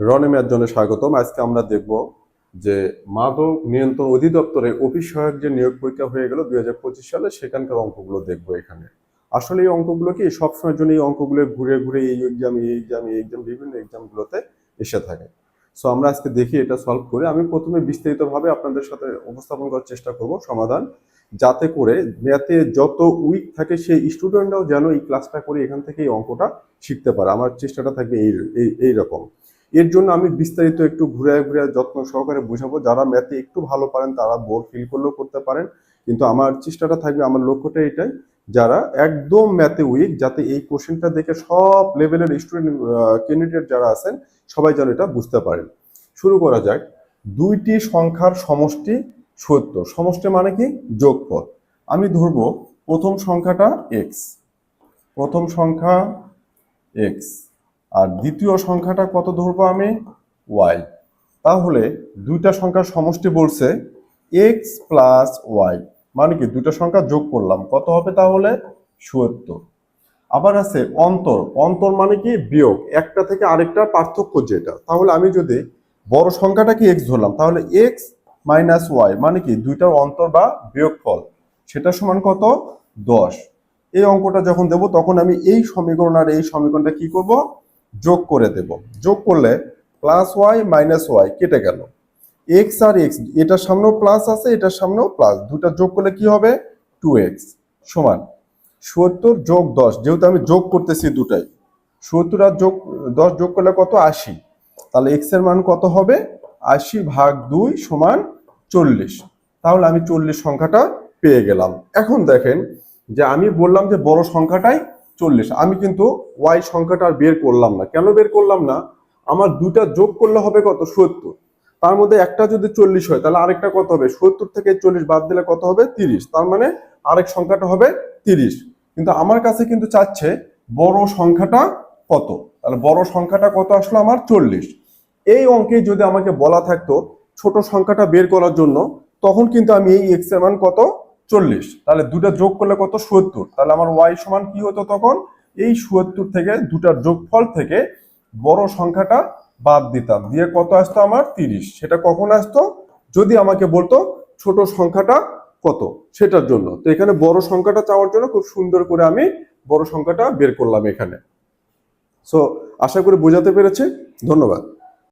রনে math জন্য স্বাগতম। আজকে আমরা দেখব যে মাদক নিয়ন্ত্রণ অধিদপ্তরে অফিস সহায়ক যে নিয়োগ পরীক্ষা হয়ে গেল দু হাজার পঁচিশ সালে, সেখানকার অঙ্কগুলো দেখব এখানে। আসলে এই অঙ্কগুলো কি সবসময়ের জন্য এই অঙ্কগুলো ঘুরে ঘুরে এই এক্সাম এই এক্সাম এই এক্সাম বিভিন্ন এক্সামগুলোতে এসে থাকে। সো আমরা আজকে দেখি এটা সলভ করে। আমি প্রথমে বিস্তারিতভাবে আপনাদের সাথে উপস্থাপন করার চেষ্টা করব সমাধান, যাতে করে ম্যাথে যত উইক থাকে সেই স্টুডেন্টরাও যেন এই ক্লাসটা করে এখান থেকে এই অঙ্কটা শিখতে পারে। আমার চেষ্টাটা থাকবে এই, এই- এই রকম। এর জন্য আমি বিস্তারিত একটু ঘুরে ঘুরে যত্ন সহকারে বোঝাবো। যারা ম্যাথে একটু ভালো পারেন, তারা বোর্ড ফিল করলেও করতে পারেন। কিন্তু আমার চেষ্টাটা থাকবে, আমার লক্ষ্যটা এটাই, যারা একদম ম্যাথে উইক যাতে এই কোশ্চেনটা দেখে সব লেভেলের স্টুডেন্ট ক্যান্ডিডেট যারা আছেন, সবাই যেন এটা বুঝতে পারেন। শুরু করা যাক। দুইটি সংখ্যার সমষ্টি সত্তর সমষ্টি মানে কি? যোগফল। আমি ধরবো, প্রথম সংখ্যাটা এক্স প্রথম সংখ্যা এক্স আর দ্বিতীয় সংখ্যাটা কত ধরবো আমি? ওয়াই। তাহলে দুইটা সংখ্যার সমষ্টি বলছে এক্স প্লাস ওয়াই। মানে কি, দুইটা সংখ্যা যোগ করলাম। কত হবে তাহলে? সত্তর আবার আছে অন্তর। অন্তর মানে কি? বিয়োগ। একটা থেকে আরেকটা পার্থক্য যেটা। তাহলে আমি যদি বড় সংখ্যাটাকে এক্স ধরলাম, তাহলে এক্স মাইনাস ওয়াই মানে কি? দুইটার অন্তর বা বিয়োগফল। সেটা সমান কত? দশ। এই অঙ্কটা যখন দেব, তখন আমি এই সমীকরণ আর এই সমীকরণটা কি করব? যোগ করে দেব। যোগ করলে প্লাস ওয়াই মাইনাস ওয়াই কেটে গেল। এক্স আর এক্স এটার সামনেও প্লাস আছে, এটার সামনেও প্লাস দুটা যোগ করলে কি হবে? টু এক্স সমান। সত্তর যোগ দশ, যেহেতু আমি যোগ করতেছি দুটাই। সত্তর আর যোগ, দশ যোগ করলে কত? আশি। তাহলে এক্সের মান কত হবে? আশি ভাগ দুই সমান চল্লিশ। তাহলে আমি চল্লিশ সংখ্যাটা পেয়ে গেলাম। এখন দেখেন যে আমি বললাম যে বড় সংখ্যাটাই চল্লিশ। আমি কিন্তু ওয়াই সংখ্যাটা আর বের করলাম না। কেন বের করলাম না? আমার দুটা যোগ করলে হবে কত? সত্তর। তার মধ্যে একটা যদি চল্লিশ হয়, তাহলে আরেকটা কত হবে? সত্তর থেকে চল্লিশ বাদ দিলে কত হবে? তিরিশ। তার মানে আরেক সংখ্যাটা হবে তিরিশ। কিন্তু আমার কাছে কিন্তু চাচ্ছে বড় সংখ্যাটা কত? তাহলে বড় সংখ্যাটা কত আসলো আমার? চল্লিশ। এই অঙ্কে যদি আমাকে বলা থাকতো ছোট সংখ্যাটা বের করার জন্য, তখন কিন্তু আমি এই এক্সের মান কত? চল্লিশ। তাহলে দুটা যোগ করলে কত? সত্তর। তাহলে আমার ওয়াই সমান কি হতো তখন? এই সত্তর থেকে দুটার যোগফল থেকে বড় সংখ্যাটা বাদ দিতাম। দিয়ে কত আসতো আমার? তিরিশ। সেটা কখন আসতো? যদি আমাকে বলতো ছোট সংখ্যাটা কত? সেটার জন্য। তো এখানে বড় সংখ্যাটা চাওয়ার জন্য খুব সুন্দর করে আমি বড় সংখ্যাটা বের করলাম এখানে। সো আশা করি বোঝাতে পেরেছি। ধন্যবাদ।